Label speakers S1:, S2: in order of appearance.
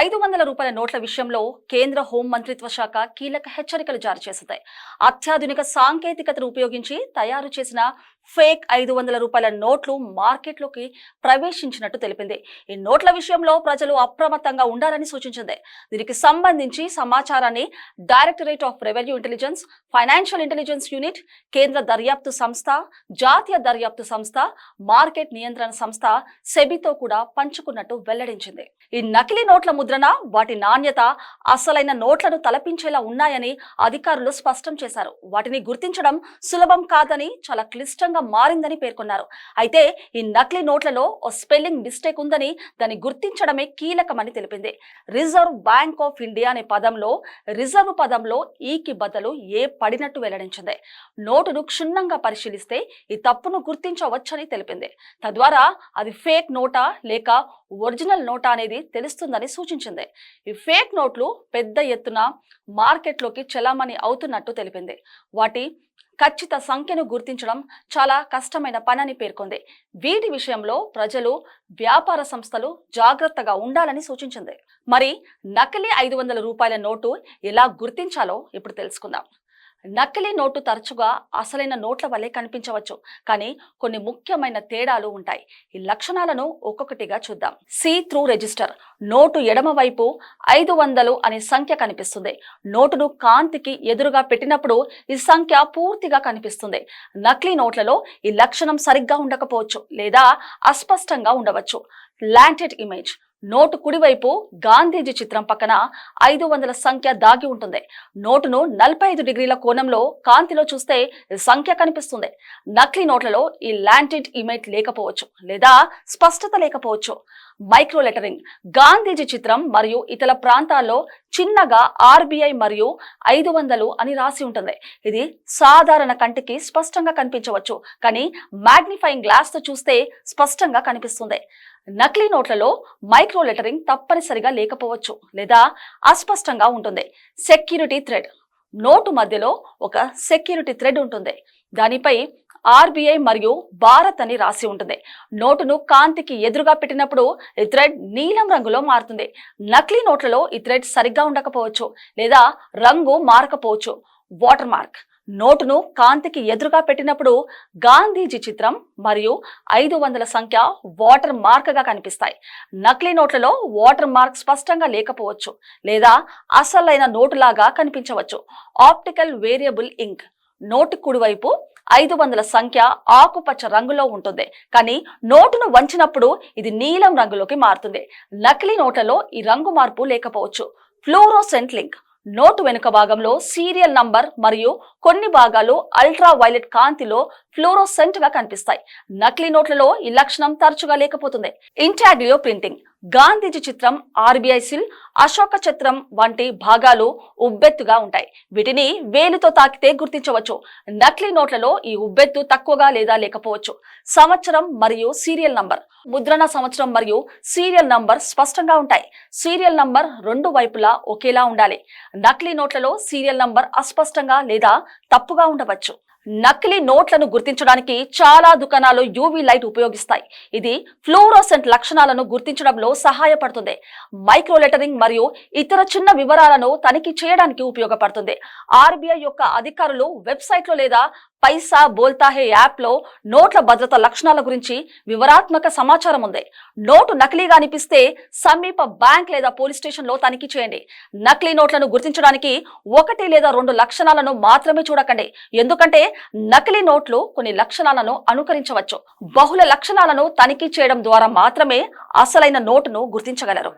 S1: ఐదు వందల రూపాయల నోట్ల విషయంలో కేంద్ర హోం మంత్రిత్వ శాఖ కీలక హెచ్చరికలు జారీ చేసింది. అత్యాధునిక సాంకేతికతను ఉపయోగించి తయారు చేసిన ఫేక్ ఐదు వందల రూపాయల నోట్లు మార్కెట్లోకి ప్రవేశించినట్టు తెలిపింది. ఈ నోట్ల విషయంలో ప్రజలు అప్రమత్తంగా ఉండాలని సూచించింది. దీనికి సంబంధించి సమాచారాన్ని directorate of revenue intelligence financial intelligence unit కేంద్ర దర్యాప్తు సంస్థ జాతీయ దర్యాప్తు సంస్థ మార్కెట్ నియంత్రణ సంస్థ సెబితో కూడా పంచుకున్నట్టు వెల్లడించింది. ఈ నకిలీ నోట్ల ముద్రణ వాటి నాణ్యత అసలైన నోట్లను తలపించేలా ఉన్నాయని అధికారులు స్పష్టం చేశారు. వాటిని గుర్తించడం సులభం కాదని చాలా క్లిష్టంగా మారిందని పేర్కొన్నారు. అయితే ఈ నకిలీ నోట్లలో ఓ స్పెల్లింగ్ మిస్టేక్ ఉందని దాన్ని గుర్తించడమే కీలకమని తెలిపింది. రిజర్వ్ బ్యాంక్ ఆఫ్ ఇండియా అనే పదంలో రిజర్వ్ పదంలో ఈకి బదులు ఏ పడినట్టు వెల్లడించింది. నోటును క్షుణ్ణంగా పరిశీలిస్తే ఈ తప్పును గుర్తించవచ్చని తెలిపింది. తద్వారా అది ఫేక్ నోటా లేక ఒరిజినల్ నోటా అనేది తెలుస్తుందని సూచించింది. ఈ ఫేక్ నోట్లు పెద్ద ఎత్తున మార్కెట్లోకి చలామణి అవుతున్నట్టు తెలిపింది. వాటి ఖచ్చిత సంఖ్యను గుర్తించడం చాలా కష్టమైన పనని పేర్కొంది. వీటి విషయంలో ప్రజలు వ్యాపార సంస్థలు జాగ్రత్తగా ఉండాలని సూచించింది. మరి నకిలీ ఐదు వందల రూపాయల నోటు ఎలా గుర్తించాలో ఇప్పుడు తెలుసుకుందాం. నకిలీ నోటు తరచుగా అసలైన నోట్ల వల్లే కనిపించవచ్చు. కానీ కొన్ని ముఖ్యమైన తేడాలు ఉంటాయి. ఈ లక్షణాలను ఒక్కొక్కటిగా చూద్దాం. C through register. నోటు ఎడమ వైపు ఐదు వందలు అనే సంఖ్య కనిపిస్తుంది. నోటును కాంతికి ఎదురుగా పెట్టినప్పుడు ఈ సంఖ్య పూర్తిగా కనిపిస్తుంది. నకిలీ నోట్లలో ఈ లక్షణం సరిగ్గా ఉండకపోవచ్చు లేదా అస్పష్టంగా ఉండవచ్చు. లాంటెడ్ ఇమేజ్ నోటు కుడివైపు గాంధీజీ చిత్రం పక్కన ఐదు వందల సంఖ్య దాగి ఉంటుంది. నోటును నలభై ఐదు డిగ్రీల కోణంలో కాంతిలో చూస్తే సంఖ్య కనిపిస్తుంది. నకిలీ నోట్లలో ఈ ల్యాంటెడ్ ఇమేజ్ లేకపోవచ్చు లేదా స్పష్టత లేకపోవచ్చు. మైక్రో లెటరింగ్ గాంధీజీ చిత్రం మరియు ఇతర ప్రాంతాల్లో చిన్నగా ఆర్బీఐ మరియు ఐదు వందలు అని రాసి ఉంటుంది. ఇది సాధారణ కంటికి స్పష్టంగా కనిపించవచ్చు. కానీ మ్యాగ్నిఫైయింగ్ గ్లాస్తో చూస్తే స్పష్టంగా కనిపిస్తుంది. నకిలీ నోట్లలో మైక్రో లెటరింగ్ తప్పనిసరిగా లేకపోవచ్చు లేదా అస్పష్టంగా ఉంటుంది. Security thread. నోటు మధ్యలో ఒక సెక్యూరిటీ థ్రెడ్ ఉంటుంది. దానిపై ఆర్బీఐ మరియు భారత్ అని రాసి ఉంటుంది. నోటును కాంతికి ఎదురుగా పెట్టినప్పుడు ఈ థ్రెడ్ నీలం రంగులో మారుతుంది. నకిలీ నోట్లలో ఈ థ్రెడ్ సరిగ్గా ఉండకపోవచ్చు లేదా రంగు మారకపోవచ్చు. Water mark. నోటును కాంతికి ఎదురుగా పెట్టినప్పుడు గాంధీజీ చిత్రం మరియు ఐదు వందల సంఖ్య వాటర్ మార్క్గా కనిపిస్తాయి. నకిలీ నోట్లలో వాటర్ మార్క్ స్పష్టంగా లేకపోవచ్చు లేదా అసలైన నోటులాగా కనిపించవచ్చు. ఆప్టికల్ వేరియబుల్ ఇంక్ నోటు కుడివైపు ఐదు వందల సంఖ్య ఆకుపచ్చ రంగులో ఉంటుంది. కానీ నోటును వంచినప్పుడు ఇది నీలం రంగులోకి మారుతుంది. నకిలీ నోట్లలో ఈ రంగు మార్పు లేకపోవచ్చు. ఫ్లోరోసెంట్ లింక్ నోటు వెనుక భాగంలో సీరియల్ నంబర్ మరియు కొన్ని భాగాలు అల్ట్రా వైలెట్ కాంతిలో ఫ్లోరోసెంట్గా కనిపిస్తాయి. నకిలీ నోట్లలో ఈ లక్షణం తరచుగా లేకపోతుంది. ఇంటాగ్లియో ప్రింటింగ్. గాంధీజీ చిత్రం ఆర్బీఐ సిల్ అశోక చిత్రం వంటి భాగాలు ఉబ్బెత్తుగా ఉంటాయి. వీటిని వేలుతో తాకితే గుర్తించవచ్చు. నకిలీ నోట్లలో ఈ ఉబ్బెత్తు తక్కువగా లేదా లేకపోవచ్చు. సంవత్సరం మరియు సీరియల్ నంబర్. ముద్రణ సంవత్సరం మరియు సీరియల్ నంబర్ స్పష్టంగా ఉంటాయి. సీరియల్ నంబర్ రెండు వైపులా ఒకేలా ఉండాలి. నకిలీ నోట్లలో సీరియల్ నంబర్ అస్పష్టంగా లేదా తప్పుగా ఉండవచ్చు. నకిలీ నోట్లను గుర్తించడానికి చాలా దుకాణాలు యూవీ లైట్ ఉపయోగిస్తాయి. ఇది ఫ్లోరోసెంట్ లక్షణాలను గుర్తించడంలో సహాయపడుతుంది. మైక్రో లెటరింగ్ మరియు ఇతర చిన్న వివరాలను తనిఖీ చేయడానికి ఉపయోగపడుతుంది. ఆర్బీఐ యొక్క అధికారులు వెబ్సైట్లో లేదా పైసా బోల్తాహే యాప్లో నోట్ల భద్రత లక్షణాల గురించి వివరాత్మక సమాచారం ఉంది. నోటు నకిలీగా అనిపిస్తే సమీప బ్యాంక్ లేదా పోలీస్ స్టేషన్లో తనిఖీ చేయండి. నకిలీ నోట్లను గుర్తించడానికి ఒకటి లేదా రెండు లక్షణాలను మాత్రమే చూడకండి. ఎందుకంటే నకిలీ నోట్లు కొన్ని లక్షణాలను అనుకరించవచ్చు. బహుళ లక్షణాలను తనిఖీ చేయడం ద్వారా మాత్రమే అసలైన నోటును గుర్తించగలరు.